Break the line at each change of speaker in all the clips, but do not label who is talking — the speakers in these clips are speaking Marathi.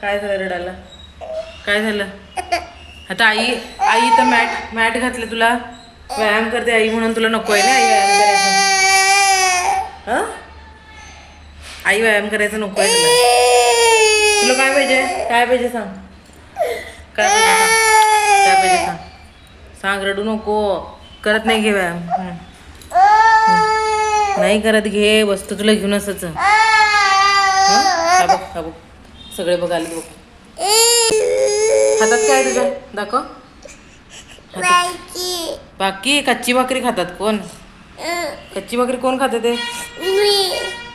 काय झालं रडाला काय झालं? आता आई आई तर मॅट मॅट घातलं तुला. व्यायाम करते आई म्हणून तुला नको आहे ना आई व्यायाम करायचं. आई व्यायाम करायचा नको आहे तुला. तुला काय पाहिजे? काय पाहिजे सांग? काय पाहिजे सांग? काय पाहिजे सांग? सांग रडू नको. करत नाही घे व्यायाम. नाही करत घे. वस्तू तुला घेऊन असच. बघ हा बघ सगळे बघ आले बघ हातात काय तुझ्या? दाखव. बाकी. कच्ची भाकरी खातात कोण? कच्ची भाकरी कोण खाते ते?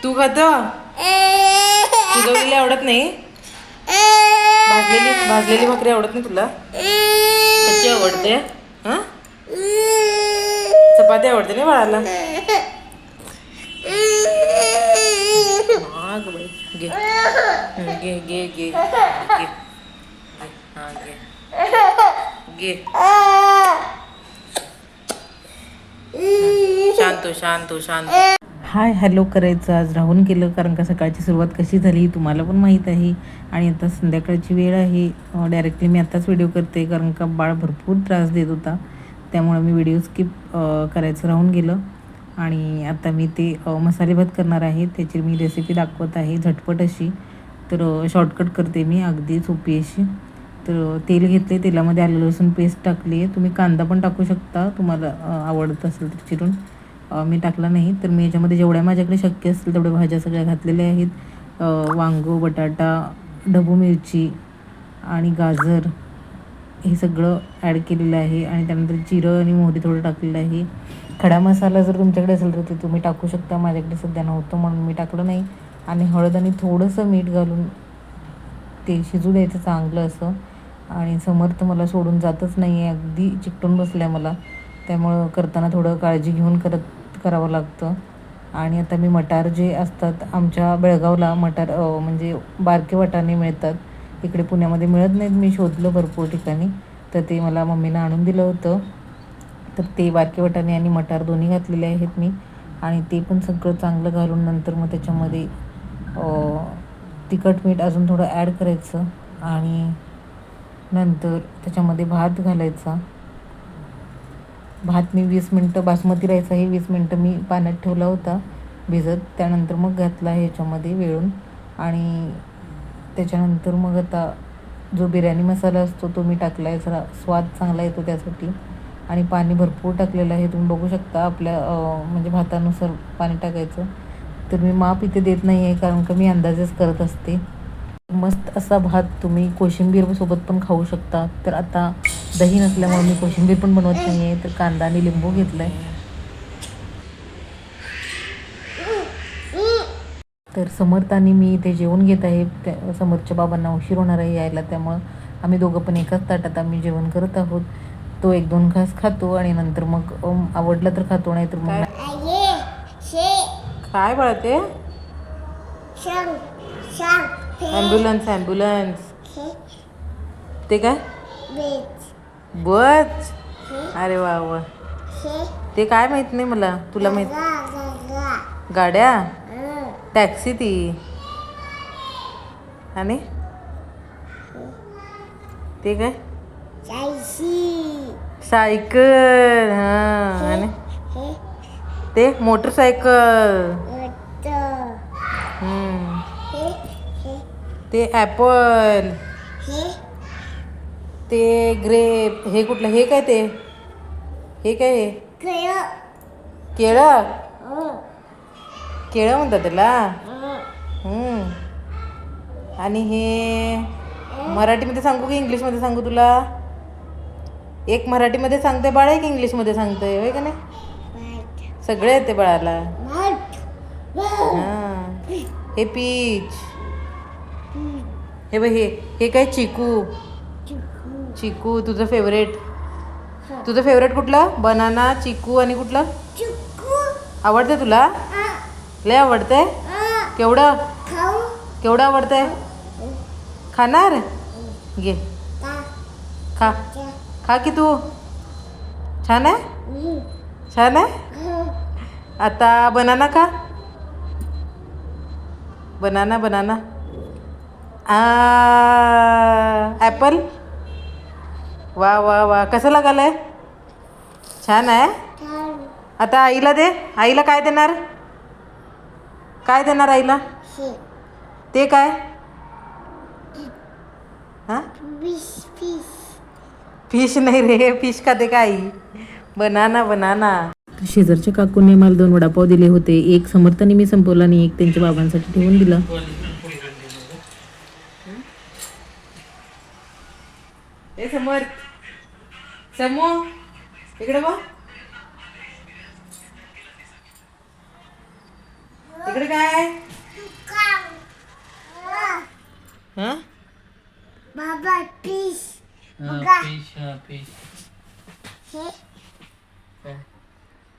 तू खात? शिजवलेली आवडत नाही? भाजलेली भाजलेली भाकरी आवडत नाही तुला? कच्ची आवडते? हा? चपाती आवडते ना बाळाला? घे. घे घे घे. घे. हा घे. घे. शांत हो, शांत हो, शांत हो. हाय हॅलो करायचं. आज राहून केलं कारण का सकाळची सुरुवात कशी झाली तुम्हाला पण माहीत आहे. आणि आता संध्याकाळची वेळ आहे. डायरेक्टली मी आत्ताच व्हिडिओ करते कारण का बाळ भरपूर त्रास देत होता. त्यामुळे मी व्हिडिओ स्किप करायचं राहून गेलं. आणि आता मी ते मसाले भात करणार आहे. त्याची मी रेसिपी दाखवत आहे झटपट अशी. तर शॉर्टकट करते मी अगदी सोपी अशी. तर तेल घेतले तेलामध्ये आलं लसूण पेस्ट टाकली आहे. तुम्ही कांदा पण टाकू शकता. तुम्हाला आवडत असेल तर चिरून. मी टाकला नाही. तर मी याच्यामध्ये जेवढ्या माझ्याकडे शक्य असतील तेवढ्या भाज्या सगळ्या घातलेल्या आहेत. वांगो बटाटा ढबू मिरची आणि गाजर हे सगळं ॲड केलेलं आहे. आणि त्यानंतर जिरं आणि मोहरी थोडं टाकलेलं आहे. खडा मसाला जर तुमच्याकडे असेल तर ते तुम्ही टाकू शकता. माझ्याकडे सध्या नव्हतं म्हणून मी टाकलं नाही. आणि हळद आणि थोडंसं मीठ घालून ते शिजू द्यायचं चांगलं असं. आणि समर्थ मला सोडून जातच नाही आहे अगदी चिकटून बसलं आहे मला. त्यामुळं करताना थोडं काळजी घेऊन करत करावं लागतं. आणि आता मी मटार जे असतात आमच्या बेळगावला मटार म्हणजे बारके वाटाणे मिळतात. इकडे पुण्यामध्ये मिळत नाहीत. मी शोधलं भरपूर ठिकाणी. तर ते मला मम्मीनं आणून दिलं होतं. तर ते बारके वाटाणे आणि मटार दोन्ही घातलेले आहेत मी. आणि ते पण सगळं चांगलं घालून नंतर मग त्याच्यामध्ये तिखट मीठ अजून थोडं ॲड करायचं. आणि नंतर त्याच्यामध्ये भात घालायचा. भात मी वीस मिनटं बासमती राईस आहे वीस मिनटं मी पाण्यात ठेवला होता भिजत. त्यानंतर मग घातला आहे ह्याच्यामध्ये वेळून. आणि त्याच्यानंतर मग आता जो बिर्याणी मसाला असतो तो मी टाकला आहे जरा स्वाद चांगला येतो त्यासाठी. आणि पाणी भरपूर टाकलेलं आहे. तुम्ही बघू शकता आपल्या म्हणजे भातानुसार पाणी टाकायचं. तर मी माप इथे देत नाही आहे कारण का मी अंदाजेच करत असते. मस्त असा भात तुम्ही कोशिंबीर सोबत पण खाऊ शकता. तर आता दही नसल्यामुळे मी कोशिंबीर पण बनवत नाही आहे तर कांदा आणि लिंबू घेतला आहे तर समर्थ आणि मी इथे जेवण घेत आहे. त्या समर्थच्या बाबांना उशीर होणार आहे यायला त्यामुळं आम्ही दोघं पण एकाच ताटात आम्ही जेवण करत आहोत. तो एक दोन घास खातो आणि नंतर मग आवडलं तर खातो नाही. तर मग काय बाळा ते ॲम्ब्युलन्स ॲम्ब्युलन्स. ते काय? बच. अरे वा वा. ते काय माहीत नाही मला तुला माहीत? गाड्या? टॅक्सी ती. आणि? ते काय? सायकल हा आणि? ते मोटरसायकल. ते ॲपल. ते ग्रेप. हे कुठलं? हे काय ते? हे काय हे? केळं. केळं? म्हणतात त्याला? हम्म. आणि हे. मराठीमध्ये सांगू की इंग्लिशमध्ये सांगू तुला? एक मराठीमध्ये सांगते बाळ एक इंग्लिशमध्ये सांगते होय का नाही? सगळे येते बाळाला. हां. हे पीच. हे बघ हे हे काय चिकू? चिकू तुझं फेवरेट तुझं फेवरेट कुठलं? बनाना चिकू आणि कुठलं? आवडते तुला? लय आवडते केवढं? केवढं आवडतंय? खाणार? घे. खा. खा की तू? छान आहे? छान आहे? आता बनाना खा. Banana banana. ॲपल? वा वा वा. कसं लागालंय? छान आहे? आता आईला दे. आईला काय देणार? काय देणार आईला? ते काय? हां. फिश नाही रे फिश खाते का आई बनाना बनाना. शेजारच्या काकूने मला दोन वडापाव दिले होते. एक समर्थाने मी संपवला आणि एक त्यांच्या बाबांसाठी ठेवून दिला. ए समर्थ. समू इकडे बघ. इकडे काय? हा?
बाबा पीस
फिश हा फिश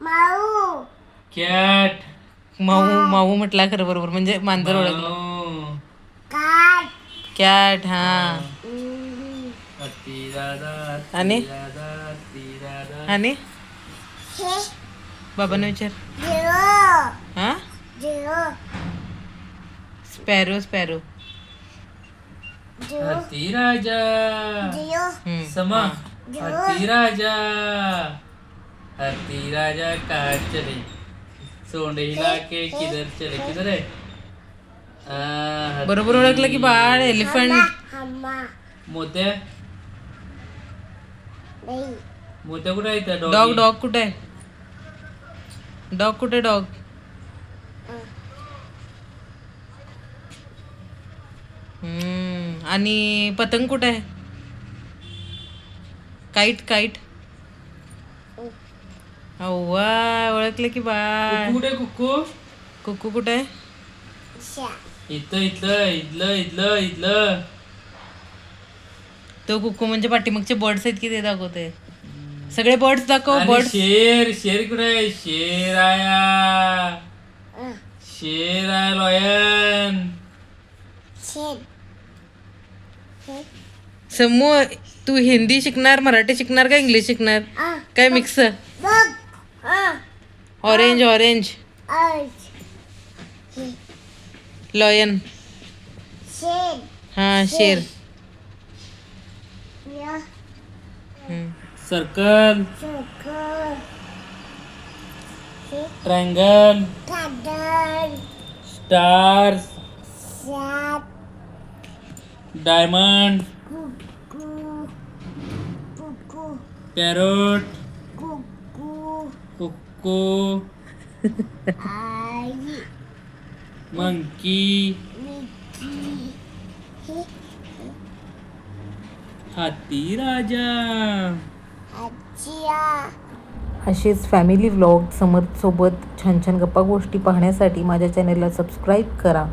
माऊ.
कॅट
माऊ माऊ म्हटला खरं बरोबर म्हणजे मांजर ओळखलं.
काट
कॅट हा.
हत्ती दादा
आणि?
दादा हत्ती दादा
आणि?
हे.
बाबांना विचार.
झिरो.
हा?
झिरो.
स्पॅरो स्पॅरो
हत्ती राजा. समा हत्ती राजा। हत्ती राजा कहाँ चले? सोंड हिला के किधर चले? किधर है आ, हत्ती.
बरोबर ओळखलं की बाळ एलिफंट
मोत्या?
नाही।
मोत्या कुठे आहेत
डॉग?
डॉग
डॉग कुठे? आहे डॉग कुठे डॉग? हम्म. आणि पतंग कुठे आहे? Kite kite. अव्वा ओळखलं की बाळ.
कुठे कुक्कू
कुक्कू कुठे आहे?
इथं इथलं इथलं इथलं इथलं
तो कुक्कू म्हणजे पाठीमागचे बर्ड्स आहेत की ते दाखवते सगळे बर्ड्स दाखव
आणि
बर्ड्स.
शेर शेर कुठे आहे? शेर आया शेर आया लॉयन.
शेत
समू तू हिंदी शिकणार मराठी शिकणार का इंग्लिश शिकणार? काय मिक्स
बघ आ
ऑरेंज ऑरेंज
आज
लॉयन हा शेर.
सर्कल
चोकर
triangle
कादल
stars diamond parrot cuckoo monkey हाती राजा.
असेच फॅमिली व्लॉग समर्थसोबत छान छान गप्पा गोष्टी पाहण्यासाठी माझ्या चॅनलला सबस्क्राईब करा.